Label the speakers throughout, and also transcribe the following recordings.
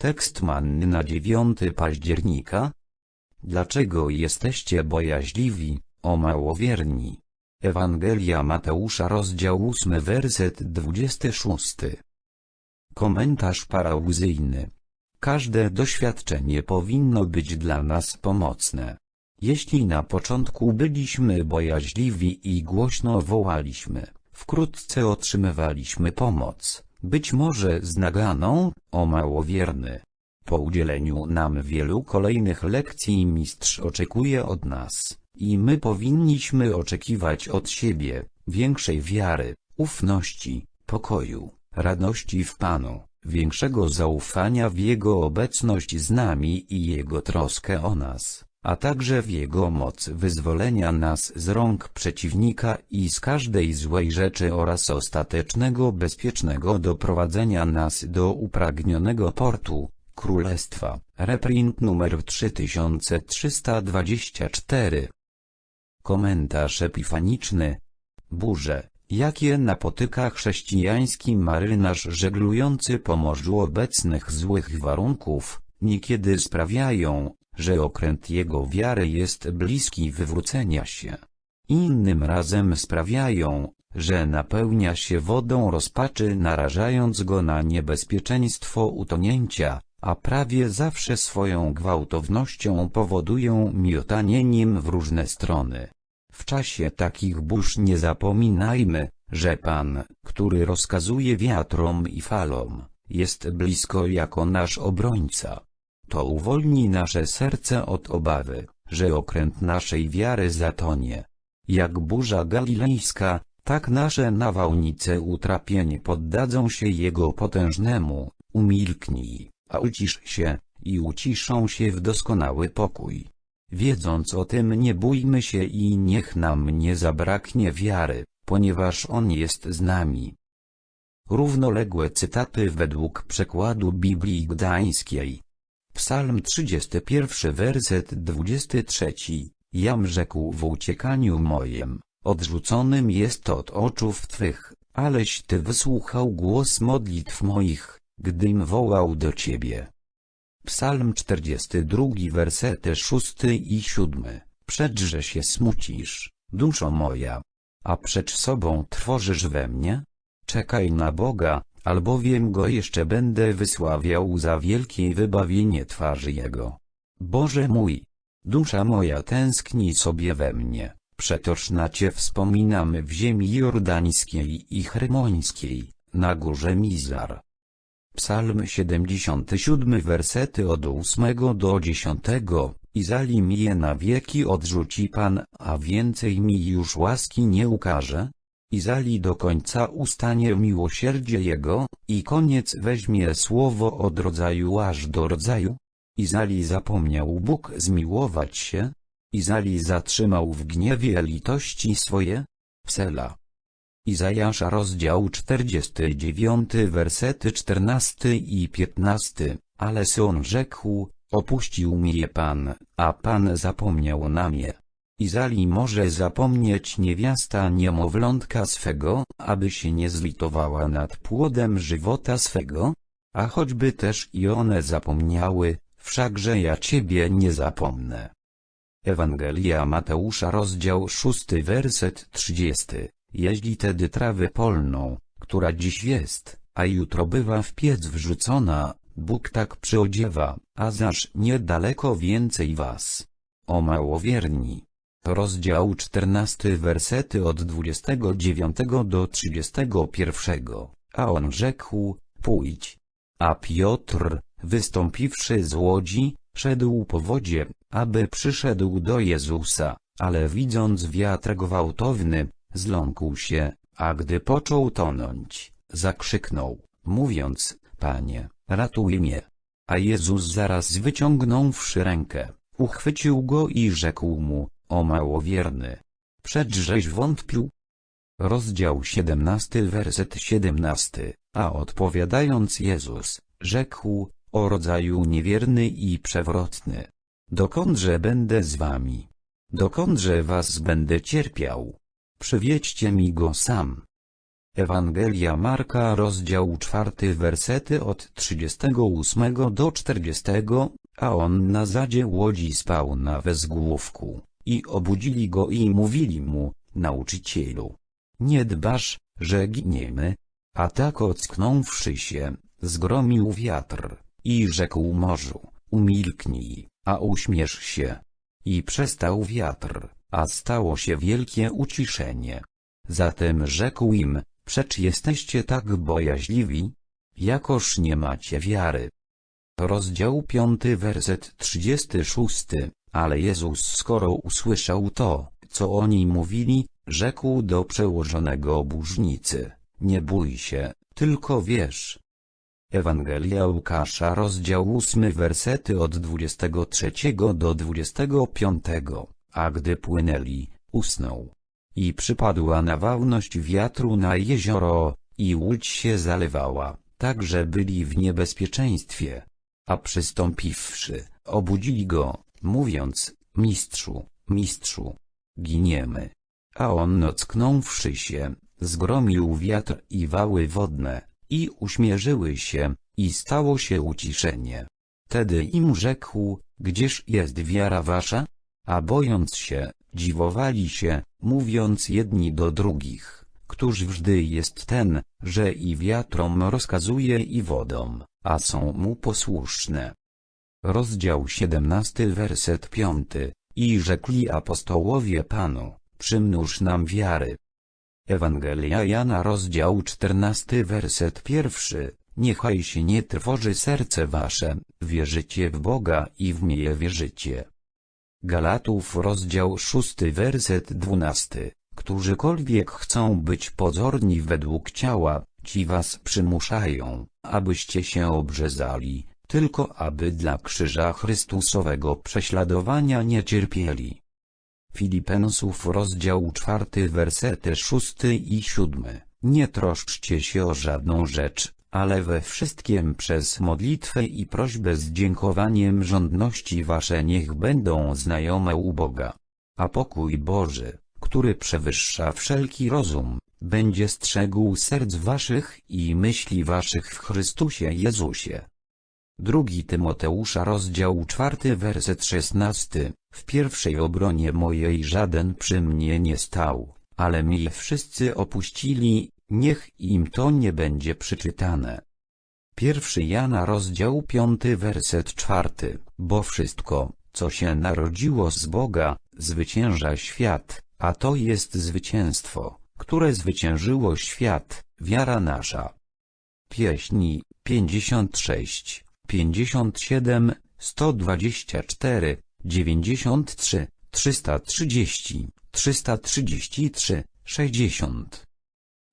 Speaker 1: Tekst manny na 9 października. Dlaczego jesteście bojaźliwi, o małowierni? Ewangelia Mateusza rozdział 8 werset 26. Komentarz parauzyjny. Każde doświadczenie powinno być dla nas pomocne. Jeśli na początku byliśmy bojaźliwi i głośno wołaliśmy, wkrótce otrzymywaliśmy pomoc, być może z naganą, o małowierny. Po udzieleniu nam wielu kolejnych lekcji mistrz oczekuje od nas, i my powinniśmy oczekiwać od siebie, większej wiary, ufności, pokoju, radości w Panu, większego zaufania w Jego obecność z nami i Jego troskę o nas, a także w Jego moc wyzwolenia nas z rąk przeciwnika i z każdej złej rzeczy oraz ostatecznego bezpiecznego doprowadzenia nas do upragnionego portu, Królestwa, reprint numer 3324. Komentarz epifaniczny. Burze, jakie napotyka chrześcijański marynarz żeglujący po morzu obecnych złych warunków, niekiedy sprawiają, że okręt jego wiary jest bliski wywrócenia się. Innym razem sprawiają, że napełnia się wodą rozpaczy narażając go na niebezpieczeństwo utonięcia, a prawie zawsze swoją gwałtownością powodują miotanie nim w różne strony. W czasie takich burz nie zapominajmy, że Pan, który rozkazuje wiatrom i falom, jest blisko jako nasz obrońca. To uwolni nasze serce od obawy, że okręt naszej wiary zatonie. Jak burza galilejska, tak nasze nawałnice utrapienie poddadzą się Jego potężnemu, umilknij, a ucisz się, i uciszą się w doskonały pokój. Wiedząc o tym nie bójmy się i niech nam nie zabraknie wiary, ponieważ On jest z nami. Równoległe cytaty według przekładu Biblii Gdańskiej. Psalm 31 werset 23 Jam rzekł w uciekaniu mojem, odrzuconym jest od oczów Twych, aleś Ty wysłuchał głos modlitw moich, gdym wołał do Ciebie. Psalm 42 wersety 6 i 7 Przedże się smucisz, duszo moja, a przed sobą trwożysz we mnie? Czekaj na Boga, albowiem Go jeszcze będę wysławiał za wielkie wybawienie twarzy Jego. Boże mój, dusza moja tęskni sobie we mnie, przetoż na Cię wspominam w ziemi jordańskiej i chrymońskiej, na górze Mizar. Psalm 77 wersety od 8 do 10 I zalim je na wieki odrzuci Pan, a więcej mi już łaski nie ukaże, i zali do końca ustanie miłosierdzie Jego, i koniec weźmie słowo od rodzaju aż do rodzaju, i zali zapomniał Bóg zmiłować się, i zali zatrzymał w gniewie litości swoje, Sela. Izajasza rozdział 49 wersety 14 i 15, ale Son rzekł, opuścił mnie Pan, a Pan zapomniał na mnie. Izali może zapomnieć niewiasta niemowlątka swego, aby się nie zlitowała nad płodem żywota swego? A choćby też i one zapomniały, wszakże ja Ciebie nie zapomnę. Ewangelia Mateusza rozdział 6 werset 30 Jeśli tedy trawę polną, która dziś jest, a jutro bywa w piec wrzucona, Bóg tak przyodziewa, a zaż niedaleko więcej was. O małowierni. Rozdział 14 wersety od 29 do 31. A on rzekł, pójdź. A Piotr, wystąpiwszy z łodzi, szedł po wodzie, aby przyszedł do Jezusa, ale widząc wiatr gwałtowny, zląkł się, a gdy począł tonąć, zakrzyknął, mówiąc, Panie, ratuj mnie. A Jezus zaraz wyciągnąwszy rękę, uchwycił go i rzekł mu, o małowierny. Przedżeś wątpił? Rozdział 17 werset 17, a odpowiadając Jezus, rzekł, o rodzaju niewierny i przewrotny. Dokądże będę z wami? Dokądże was będę cierpiał? Przywiedźcie mi go sam. Ewangelia Marka rozdział 4 wersety od 38 do 40, a on na zadzie łodzi spał na wezgłówku. I obudzili go i mówili mu, nauczycielu. Nie dbasz, że giniemy? A tak ocknąwszy się, zgromił wiatr, i rzekł morzu, umilknij, a uśmiesz się. I przestał wiatr, a stało się wielkie uciszenie. Zatem rzekł im, Przecz jesteście tak bojaźliwi? Jakoż nie macie wiary. Rozdział 5 werset 36 Ale Jezus skoro usłyszał to, co oni mówili, rzekł do przełożonego oburznicy, nie bój się, tylko wierz. Ewangelia Łukasza rozdział 8 wersety od 23 do 25 A gdy płynęli, usnął. I przypadła nawałność wiatru na jezioro, i łódź się zalewała, tak że byli w niebezpieczeństwie. A przystąpiwszy, obudzili go, mówiąc, mistrzu, mistrzu, giniemy. A on ocknąwszy się, zgromił wiatr i wały wodne, i uśmierzyły się, i stało się uciszenie. Tedy im rzekł, gdzież jest wiara wasza? A bojąc się, dziwowali się, mówiąc jedni do drugich, któż wżdy jest ten, że i wiatrom rozkazuje i wodom, a są mu posłuszne. Rozdział 17 werset 5 I rzekli apostołowie Panu, przymnóż nam wiary. Ewangelia Jana rozdział 14 werset 1 Niechaj się nie trwoży serce wasze, wierzycie w Boga i w mnie wierzycie. Galatów rozdział 6 werset 12 Którzykolwiek chcą być pozorni według ciała, ci was przymuszają, abyście się obrzezali, tylko aby dla krzyża Chrystusowego prześladowania nie cierpieli. Filipensów rozdział 4 wersety 6 i 7 Nie troszczcie się o żadną rzecz, ale we wszystkim przez modlitwę i prośbę z dziękowaniem żądności wasze niech będą znajome u Boga. A pokój Boży, który przewyższa wszelki rozum, będzie strzegł serc waszych i myśli waszych w Chrystusie Jezusie. Drugi Tymoteusza rozdział czwarty werset szesnasty W pierwszej obronie mojej żaden przy mnie nie stał, ale mnie wszyscy opuścili, niech im to nie będzie przeczytane. Pierwszy Jana rozdział piąty werset czwarty Bo wszystko, co się narodziło z Boga, zwycięża świat, a to jest zwycięstwo, które zwyciężyło świat, wiara nasza. Pieśni 56 57, 124, 93, 330, 333, 60.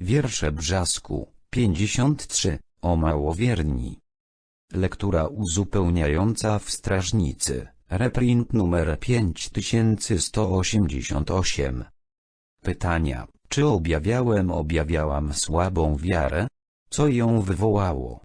Speaker 1: Wiersze Brzasku, 53, o małowierni. Lektura uzupełniająca w Strażnicy, reprint numer 5188. Pytania, czy objawiałem objawiałam słabą wiarę? Co ją wywołało?